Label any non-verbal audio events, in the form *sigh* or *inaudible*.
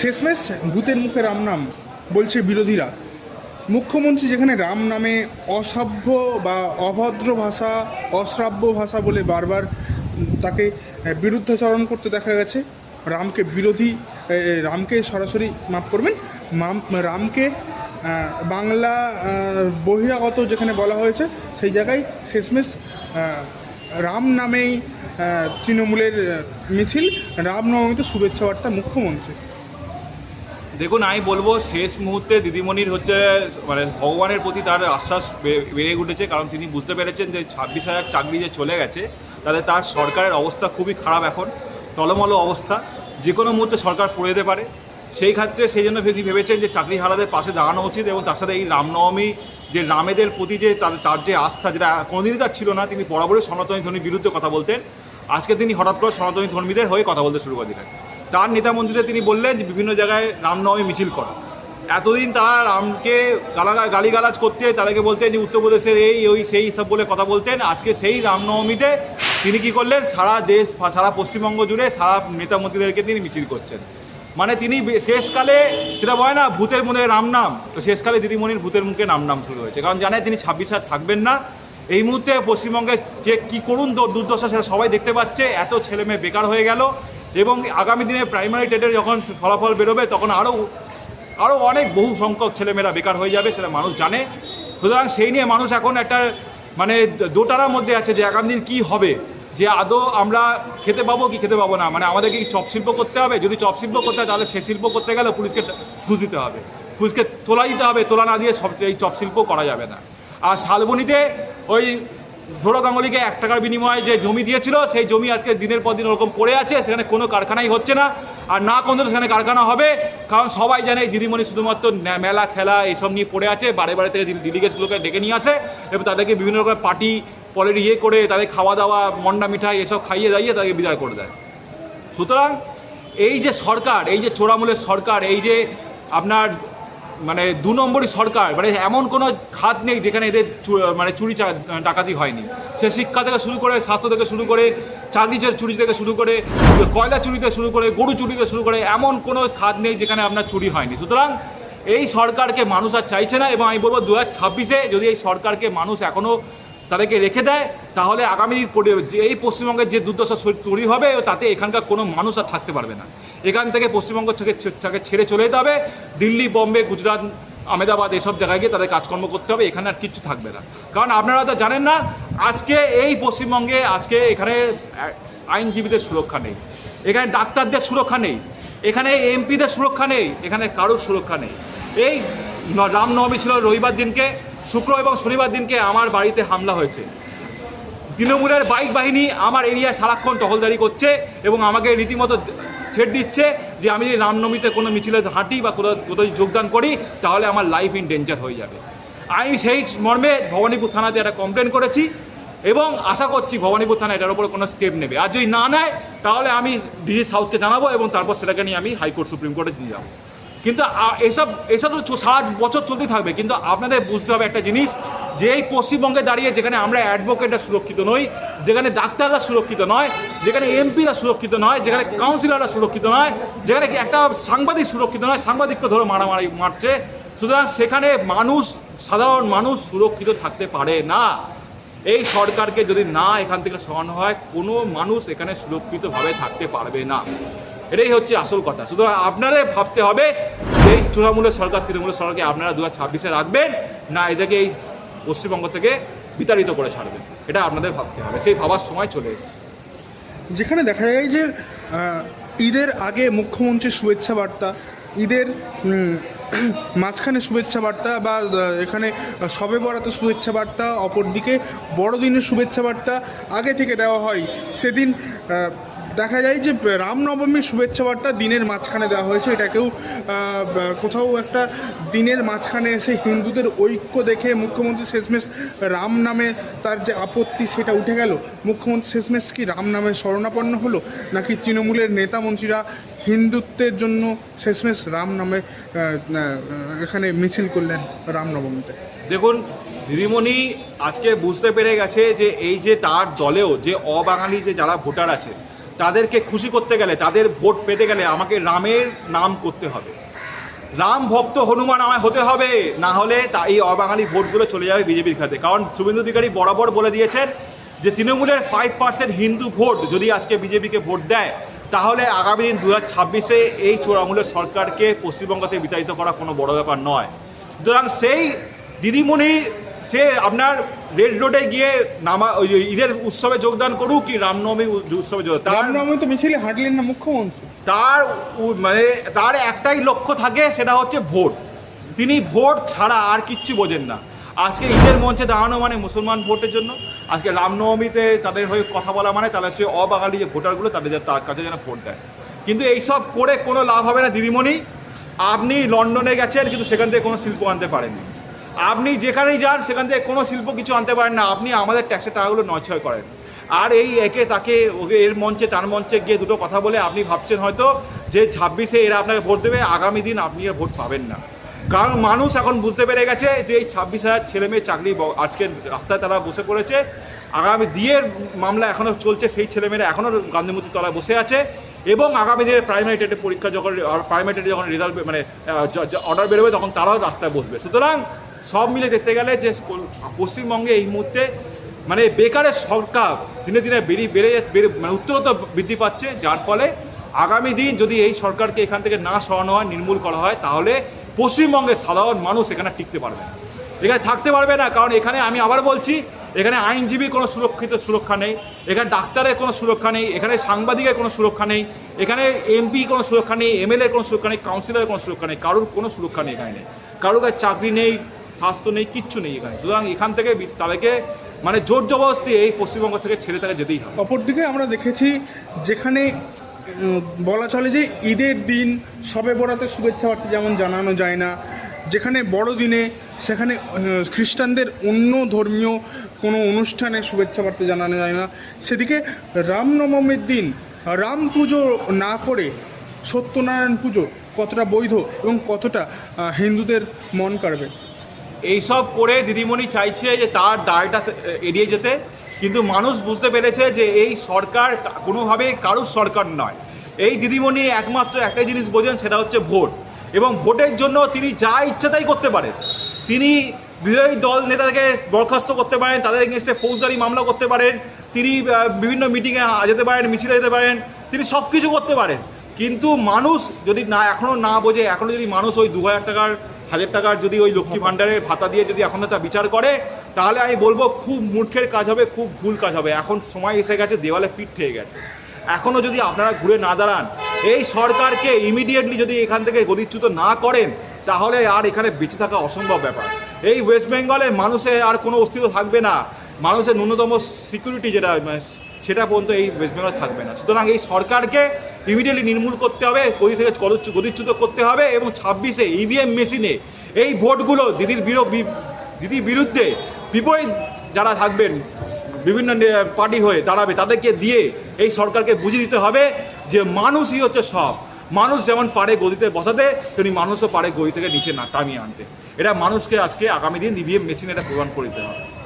শেষমেশ ভূতের মুখে রাম নাম বলছে বিরোধীরা। মুখ্যমন্ত্রী যেখানে রাম নামে অসভ্য বা অভদ্র ভাষা, অশ্রাব্য ভাষা বলে বারবার তাকে বিরুদ্ধাচরণ করতে দেখা গেছে, রামকে বিরোধী রামকে সরাসরি মাফ করবেন রামকে বাংলা বহিরাগত যেখানে বলা হয়েছে, সেই জায়গায় শেষমেশ রাম নামেই তৃণমূলের মিছিল রামনবমীতে শুভেচ্ছা বার্তা মুখ্যমন্ত্রী দেখুন, আমি বলব শেষ মুহূর্তে দিদিমণির হচ্ছে মানে ভগবানের প্রতি তার আশ্বাস বেড়ে উঠেছে। কারণ তিনি বুঝতে পেরেছেন যে ছাব্বিশ হাজার চাকরি যে চলে গেছে, তাতে তার সরকারের অবস্থা খুবই খারাপ এখন। টলমলো অবস্থা। যে কোনো মুহূর্তে সরকার পড়ে যেতে পারে। সেই ক্ষেত্রে সেই জন্য তিনি ভেবেছেন যে চাকরি হারাদের পাশে দাঁড়ানো উচিত এবং তার সাথে এই রামনবমী যে রামেদের প্রতি যে তার তার যে আস্থা, যেটা কোনোদিনই তার ছিল না, তিনি বরাবরই সনাতনী ধর্মীর বিরুদ্ধে কথা বলতেন। আজকে তিনি হঠাৎ করে সনাতনী ধর্মীদের হয়ে কথা বলতে শুরু করে দিলেন। তার নেতা মন্ত্রীদের তিনি বললেন যে বিভিন্ন জায়গায় রামনবমী মিছিল করা। এতদিন তারা রামকে গালা গালিগালাজ করতে তাদেরকে বলতেন যে উত্তরপ্রদেশের এই, ওই, সেই সব বলে কথা বলতেন। আজকে সেই রামনবমীতে তিনি কি করলেন? সারা দেশ, সারা পশ্চিমবঙ্গ জুড়ে সারা নেতা মন্ত্রীদেরকে তিনি মিছিল করছেন। মানে তিনি শেষকালে যেটা বলে না, ভূতের মধ্যে রাম নাম। তো শেষকালে দিদিমণির ভূতের মুখে নাম নাম শুরু হয়েছে। কারণ জানে তিনি ছাব্বিশ আর থাকবেন না। এই মুহূর্তে পশ্চিমবঙ্গে যে কী করুন দুর্দশা সেটা সবাই দেখতে পাচ্ছে। এত ছেলে মেয়ে বেকার হয়ে গেল। এবং আগামী দিনে প্রাইমারি টেটের যখন ফলাফল বেরোবে, তখন আরও আরও অনেক বহু সংখ্যক ছেলেমেয়েরা বেকার হয়ে যাবে, সেটা মানুষ জানে। সুতরাং সেই নিয়ে মানুষ এখন একটা মানে দোটারার মধ্যে আছে যে আগামী দিন কী হবে, যে আদৌ আমরা খেতে পাবো কি খেতে পাবো না। মানে আমাদেরকে কি চপ শিল্প করতে হবে? যদি চপ শিল্প করতে হয়, তাহলে সে শিল্প করতে গেলে পুলিশকে ঘুষ দিতে হবে। পুলিশকে তোলা দিতে হবে, তোলা না দিয়ে সব, এই চপ শিল্প করা যাবে না। আর শালবনিতে ওই সৌরভ গাঙ্গুলিকে এক টাকার বিনিময়ে যে জমি দিয়েছিল, সেই জমি আজকে দিনের পর দিন ওরকম পড়ে আছে, সেখানে কোনো কারখানাই হচ্ছে না। আর না কোনো সেখানে কারখানা হবে, কারণ সবাই জানে দিদিমণি শুধুমাত্র মেলা, খেলা, এইসব নিয়ে পড়ে আছে বারে বারে থেকে ডিলিগেটসগুলোকে ডেকে নিয়ে আসে এবং তাদেরকে বিভিন্ন রকম পার্টি, পরের ইয়ে করে তাদের খাওয়া দাওয়া মন্ডা মিঠাই, এসব খাইয়ে দাইয়ে তাদেরকে বিদায় করে দেয়। সুতরাং এই যে সরকার, এই যে চোরামূলের সরকার, এই যে আপনার মানে দু নম্বরই সরকার মানে এমন কোনো খাত নেই যেখানে এদের মানে চুরি ডাকাতি হয়নি। সে শিক্ষা থেকে শুরু করে, স্বাস্থ্য থেকে শুরু করে চাকরিচের চুরি থেকে শুরু করে, কয়লা চুরিতে শুরু করে, গরু চুরিতে শুরু করে, এমন কোনো খাত নেই যেখানে আপনার চুরি হয়নি। সুতরাং এই সরকারকে মানুষ আর চাইছে না এবং আমি বলব দু ছাব্বিশে যদি এই সরকারকে মানুষ এখনও তাদেরকে রেখে দেয়, তাহলে আগামী এই পশ্চিমবঙ্গের যে দুর্দশা তৈরি হবে, তাতে এখানকার কোনো মানুষ আর থাকতে পারবে না। এখান থেকে পশ্চিমবঙ্গ থেকে থেকে ছেড়ে চলে যেতে হবে। দিল্লি, বম্বে, গুজরাট, আহমেদাবাদ এসব জায়গায় গিয়ে তাদের কাজকর্ম করতে হবে। এখানে আর কিচ্ছু থাকবে না। কারণ আপনারা তো জানেন না, আজকে এই পশ্চিমবঙ্গে, আজকে এখানে আইনজীবীদের সুরক্ষা নেই। এখানে ডাক্তারদের সুরক্ষা নেই। এখানে এমপিদের সুরক্ষা নেই। এখানে কারোর সুরক্ষা নেই। এই রামনবমী ছিল রবিবার দিনকে, শুক্র এবং শনিবার দিনকে আমার বাড়িতে হামলা হয়েছে। তৃণমূলের বাইক বাহিনী আমার এরিয়ায় সারাক্ষণ টহলদারি করছে এবং আমাকে রীতিমতো ছেড় দিচ্ছে যে আমি যদি রামনবমীতে কোনো মিছিলে হাঁটি বা কোথাও কোথাও যোগদান করি, তাহলে আমার লাইফ ইন ডেঞ্জার হয়ে যাবে। আমি সেই মর্মে ভবানীপুর থানাতে একটা কমপ্লেন করেছি এবং আশা করছি ভবানীপুর থানা এটার উপরে কোনো স্টেপ নেবে। আর যদি না নেয়, তাহলে আমি ডিজি সাউথকে জানাব এবং তারপর সেটাকে নিয়ে আমি হাইকোর্ট সুপ্রিম কোর্টে দিয়ে যাব। কিন্তু এসব এসব তো চ- সারা বছর চলতে থাকবে, কিন্তু আপনাদের বুঝতে হবে একটা জিনিস যে এই পশ্চিমবঙ্গে দাঁড়িয়ে যেখানে আমরা অ্যাডভোকেটরা সুরক্ষিত নই, যেখানে ডাক্তাররা সুরক্ষিত নয়, যেখানে এমপিরা সুরক্ষিত নয়, যেখানে কাউন্সিলররা সুরক্ষিত নয়, যেখানে একটা সাংবাদিক সুরক্ষিত নয়, সাংবাদিককে ধরে মারামারি মারছে। সুতরাং সেখানে মানুষ, সাধারণ মানুষ সুরক্ষিত থাকতে পারে না। এই সরকারকে যদি না এখান থেকে সরানো হয়, কোনো মানুষ এখানে সুরক্ষিতভাবে থাকতে পারবে না। এটাই হচ্ছে আসল কথা। সুতরাং আপনারাই ভাবতে হবে এই তৃণমূলের সরকার, তৃণমূলের সরকারকে আপনারা দু হাজার ছাব্বিশে রাখবেন, না এদেরকে এই পশ্চিমবঙ্গ থেকে বিতাড়িত করে ছাড়বেন এটা আপনাদের ভাবতে হবে। সেই ভাবার সময় চলে এসেছে। যেখানে দেখা যায় যে ঈদের আগে মুখ্যমন্ত্রীর শুভেচ্ছা বার্তা, ঈদের *clears throat* মাঝখানে শুভেচ্ছা বার্তা বা এখানে সবে বরাতে শুভেচ্ছা বার্তা, অপরদিকে বড়দিনের শুভেচ্ছা বার্তা আগে থেকে দেওয়া হয়। সেদিন দেখা যায় যে রামনবমীর শুভেচ্ছা বার্তা দিনের মাঝখানে দেওয়া হয়েছে। এটাকেও কোথাও একটা দিনের মাঝখানে এসে হিন্দুদের ঐক্য দেখে মুখ্যমন্ত্রী শেষমেশ রাম নামে তার যে আপত্তি সেটা উঠে গেল। মুখ্যমন্ত্রী শেষমেশ কি রাম নামে শরণাপন্ন হলো? নাকি তৃণমূলের নেতা মন্ত্রীরা হিন্দুত্বের জন্য শেষমেশ রাম নামে এখানে মিছিল করলেন রামনবমীতে? দেখুন দিদিমণি আজকে বুঝতে পেরে গেছে যে এই যে তার দলেও যে অবাঙালি যে যারা ভোটার আছে তাদেরকে খুশি করতে গেলে, তাদের ভোট পেতে গেলে আমাকে রামের নাম করতে হবে। রাম ভক্ত হনুমান আমায় হতে হবে, না হলে তা এই অবাঙালি ভোটগুলো চলে যাবে বিজেপির খাতে। কারণ শুভেন্দু অধিকারী বরাবর বলে দিয়েছেন যে তৃণমূলের ফাইভ পার্সেন্ট হিন্দু ভোট যদি আজকে বিজেপিকে ভোট দেয়, তাহলে আগামী দিন দু ছাব্বিশে এই চোরামূলের সরকারকে পশ্চিমবঙ্গতে বিতাড়িত করা কোনো বড় ব্যাপার নয়। সুতরাং সেই দিদিমণি সে আপনার রেড রোডে গিয়ে নামা ওই ঈদের উৎসবে যোগদান করুক কি রামনবমী উৎসবে যোগদান রামনবমী তো মিছিলে হাঁটলেন না মুখ্যমন্ত্রী। তার মানে তার একটাই লক্ষ্য থাকে সেটা হচ্ছে ভোট। তিনি ভোট ছাড়া আর কিচ্ছু বোঝেন না। আজকে ঈদের মঞ্চে দাঁড়ানো মানে মুসলমান ভোটের জন্য। আজকে রামনবমীতে তাদের হয়ে কথা বলা মানে তাহলে হচ্ছে অবাঙালি যে ভোটারগুলো তাদের যেন- তার কাছে যেন ভোট দেয়। কিন্তু এইসব করে কোনো লাভ হবে না দিদিমণি। আপনি লন্ডনে গেছেন কিন্তু সেখান থেকে কোনো শিল্প আনতে পারেননি। আপনি যেখানেই যান, সেখান থেকে কোনো শিল্প কিছু আনতে পারেন না। আপনি আমাদের ট্যাক্সের টাকাগুলো নয়ছয় করেন। আর এই একে তাকে ওকে এর মঞ্চে, তার মঞ্চে গিয়ে দুটো কথা বলে আপনি ভাবছেন হয়তো যে ছাব্বিশে এরা আপনাকে ভোট দেবে, আগামী দিন আপনি আর ভোট পাবেন না। কারণ মানুষ এখন বুঝতে পেরে গেছে যে এই ছাব্বিশ হাজার ছেলে মেয়ে চাকরি আজকে রাস্তায় তারা বসে পড়েছে। আগামী দিয়ের মামলা এখনও চলছে, সেই ছেলেমেয়েরা এখনও গান্ধীমূর্তি তলায় বসে আছে। এবং আগামী দিনে প্রাইমারি টেটের পরীক্ষা যখন প্রাইমারি টেটে যখন রেজাল্ট মানে অর্ডার বেরোবে, তখন তারাও রাস্তায় বসবে। সুতরাং সব মিলে দেখতে গেলে যে পশ্চিমবঙ্গে এই মুহূর্তে মানে বেকারের সংখ্যা দিনে দিনে বেড়ে বেড়ে মানে উত্তরোত্তর বৃদ্ধি পাচ্ছে, যার ফলে আগামী দিন যদি এই সরকারকে এখান থেকে না সরানো হয়, নির্মূল করা হয়, তাহলে পশ্চিমবঙ্গের সাধারণ মানুষ এখানে টিকতে পারবে এখানে থাকতে পারবে না, কারণ এখানে আমি আবার বলছি, এখানে আইনজীবী কোনো সুরক্ষিত সুরক্ষা নেই, এখানে ডাক্তারের কোনো সুরক্ষা নেই, এখানে সাংবাদিকের কোনো সুরক্ষা নেই, এখানে এমপি কোনো সুরক্ষা নেই, এমএলএ কোনো সুরক্ষা নেই, কাউন্সিলরের কোনো সুরক্ষা নেই, কারোর কোনো সুরক্ষা নেই এখানে। নেই কারোর চাকরি নেই স্বাস্থ্য নেই, কিচ্ছু নেই এখানে। সুতরাং এখান থেকে তাদেরকে মানে জোর জবরদস্তি এই পশ্চিমবঙ্গ থেকে ছেড়ে তাকে যেতেই হবে। অপরদিকে আমরা দেখেছি যেখানে বলা চলে যে ঈদের দিন সবে বরাতে শুভেচ্ছা বার্তা যেমন জানানো যায় না, যেখানে বড়দিনে, সেখানে খ্রিস্টানদের অন্য ধর্মীয় কোনো অনুষ্ঠানে শুভেচ্ছা বার্তা জানানো যায় না। সেদিকে রামনবমীর দিন, রাম পুজো না করে সত্যনারায়ণ পুজো কতটা বৈধ এবং কতটা হিন্দুদের মন কাড়বে? এইসব করে দিদিমণি চাইছে যে তার দায়টা এড়িয়ে যেতে, কিন্তু মানুষ বুঝতে পেরেছে যে এই সরকার কোনোভাবে কারুর সরকার নয়। এই দিদিমণি একমাত্র একটাই জিনিস বোঝেন, সেটা হচ্ছে ভোট। এবং ভোটের জন্য তিনি যা ইচ্ছা তাই করতে পারেন। তিনি বিরোধী দল নেতাকে বরখাস্ত করতে পারেন, তাদের এগেনস্টে ফৌজদারি মামলা করতে পারেন, তিনি বিভিন্ন মিটিংয়ে যেতে পারেন, মিছিলে যেতে পারেন, তিনি সব কিছু করতে পারেন। কিন্তু মানুষ যদি না এখনও না বোঝে এখনও যদি মানুষ ওই দু হাজার টাকার হাজার টাকার যদি ওই লক্ষ্মী ভাণ্ডারের ভাতা দিয়ে যদি এখনও তা বিচার করে, তাহলে আমি বলব খুব মূর্খের কাজ হবে, খুব ভুল কাজ হবে। এখন সময় এসে গেছে, দেওয়ালে পিঠ থেকে গেছে। এখনও যদি আপনারা ঘুরে না দাঁড়ান, এই সরকারকে ইমিডিয়েটলি যদি এখান থেকে গদিচ্যুত না করেন, তাহলে আর এখানে বেঁচে থাকা অসম্ভব ব্যাপার। এই ওয়েস্ট বেঙ্গলে মানুষের আর কোনো অস্তিত্ব থাকবে না। মানুষের ন্যূনতম সিকিউরিটি যেটা সেটা পর্যন্ত এই ওয়েস্ট বেঙ্গলে থাকবে না। সুতরাং এই সরকারকে ইমিডিয়েটলি নির্মূল করতে হবে, গদি থেকে গদচ্যু- গদিচ্যুত করতে হবে এবং ছাব্বিশে ইভিএম মেশিনে এই ভোটগুলো দিদির দিদির বিরুদ্ধে বিপরীত যারা থাকবেন, বিভিন্ন পার্টি হয়ে দাঁড়াবে, তাদেরকে দিয়ে এই সরকারকে বুঝিয়ে দিতে হবে যে মানুষই হচ্ছে সব। মানুষ যেমন পারে গদিতে বসাতে, তেমনি মানুষও পারে গদি থেকে নিচে না টামিয়ে আনতে। এটা মানুষকে আজকে আগামী দিন ইভিএম মেশিন এটা প্রদান করে দিতে হবে।